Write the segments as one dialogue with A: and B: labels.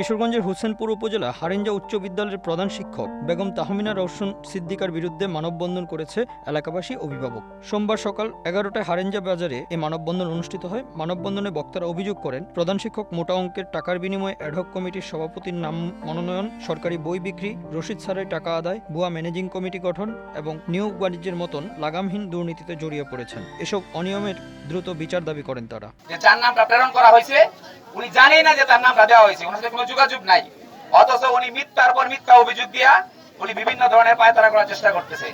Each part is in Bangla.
A: কিশোরগঞ্জের হোসেনপুর উপজেলা হারেঞ্জা উচ্চ বিদ্যালয়ের প্রধান শিক্ষক বেগম তাহমিনা রওশন সিদ্দিকার বিরুদ্ধে মানববন্ধন করেছে এলাকাবাসী অভিভাবক। সোমবার সকাল এগারোটায় হারেঞ্জা বাজারে এ মানববন্ধন অনুষ্ঠিত হয়। মানববন্ধনে বক্তারা অভিযোগ করেন, প্রধান শিক্ষক মোটা অঙ্কের টাকার বিনিময়ে অ্যাডহক কমিটির সভাপতির নাম মনোনয়ন, সরকারি বই বিক্রি রশিদ স্যারের টাকা আদায়, ভুয়া ম্যানেজিং কমিটি গঠন এবং নিয়োগ বাণিজ্যের মতন লাগামহীন দুর্নীতিতে জড়িয়ে পড়েছেন। এসব অনিয়মের দ্রুত বিচার দাবি করেন তারা।
B: যার নামটা প্রেরণ করা হয়েছে উনি জানেই না যে তার নামটা দেওয়া হয়েছে, ওনার সাথে কোনো যোগাযোগ নাই। অথচ উনি মিথ্যার পর মিথ্যা অভিযোগ দিয়া উনি বিভিন্ন ধরনের পায়তারা করার চেষ্টা করতেছে।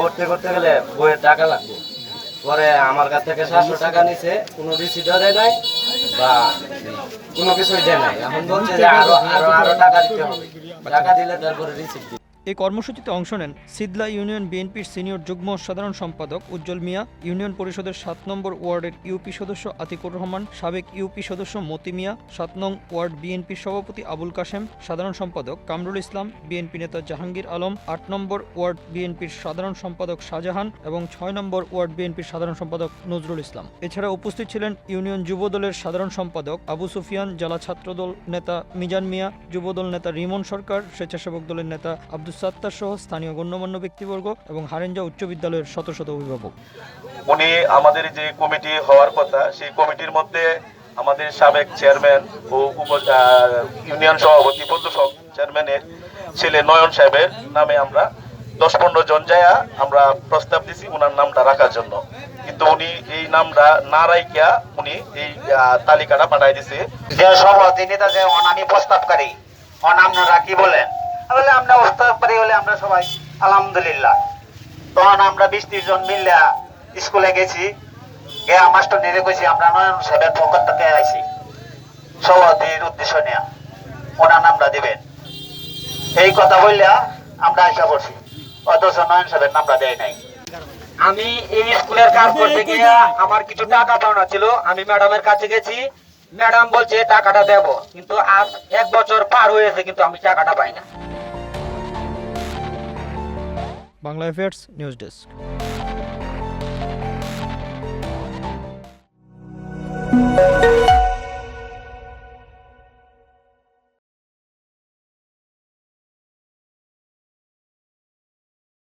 C: ভর্তি করতে গেলে বইয়ের টাকা লাগবে। পরে আমার কাছ থেকে সাতশো টাকা নিছে, কোনো রিসিটও দেয় নাই বা কোনো কিছুই দেয় নাই। এখন বলছে যে আরও আরও আরও টাকা দিতে হবে। টাকা দিলে তারপরে রিসিট
A: এই কর্মসূচিতে অংশ নেন সিদলা ইউনিয়ন বিএনপির সিনিয়র যুগ্ম সাধারণ সম্পাদক উজ্জ্বল মিয়া, ইউনিয়ন পরিষদের সাত নম্বর ওয়ার্ডের ইউপি সদস্য আতিকুর রহমান, সাবেক ইউপি সদস্য মতি মিয়া, সাত নং ওয়ার্ড বিএনপির সভাপতি আবুল কাশেম, সাধারণ সম্পাদক কামরুল ইসলাম, বিএনপি নেতা জাহাঙ্গীর আলম, আট নম্বর ওয়ার্ড বিএনপির সাধারণ সম্পাদক শাহজাহান এবং ছয় নম্বর ওয়ার্ড বিএনপির সাধারণ সম্পাদক নজরুল ইসলাম। এছাড়া উপস্থিত ছিলেন ইউনিয়ন যুবদলের সাধারণ সম্পাদক আবু সুফিয়ান, জেলা ছাত্রদল নেতা মিজান মিয়া, যুবদল নেতা রিমন সরকার, স্বেচ্ছাসেবক দলের নেতা আব্দুল সাত্তার সহ স্থানীয় গণ্যমান্য ব্যক্তিবর্গ এবং হারেঞ্জা উচ্চ বিদ্যালয়ের শত শত অভিভাবক।
D: উনি আমাদের যে কমিটি হওয়ার কথা সেই কমিটির মধ্যে আমাদের সাবেক চেয়ারম্যান ও উপ ইউনিয়ন সভাপতি বন্ধু চেয়ারম্যানের ছেলে নয়ন সাহেবের নামে আমরা দশ পনেরো জন যায়া আমরা প্রস্তাব দিছি ওনার নামটা রাখার জন্য। কিন্তু উনি এই নামটা না রাইকিয়া উনি এই তালিকাটা পাঠাই দিছে।
E: যে সভাপতি নেতা যে অনামি প্রস্তাবকারী। অনামরা কি বলেন? বলে আমরা প্রস্তাবকারী হলে আমরা সবাই আলহামদুলিল্লাহ। তখন আমরা বিশ ত্রিশ জন মিললে স্কুলে গেছি। গিয়ে আমরা নয়ন সাহেবের থেকে সভাপতির উদ্দেশ্য ওনার নামটা এই কথা বললে আমরা আশা করছি অথচ নয়ন সাহেবের নামটা দেয় নাই। আমি এই স্কুলের কাজ করতে গিয়ে আমার কিছু টাকা পাওনা ছিল। আমি ম্যাডামের কাছে গেছি। ম্যাডাম বলছে, টাকাটা দেব। কিন্তু আজ এক বছর পার হয়েছে, কিন্তু আমি টাকাটা পাই না।
A: Bangla affairs news desk.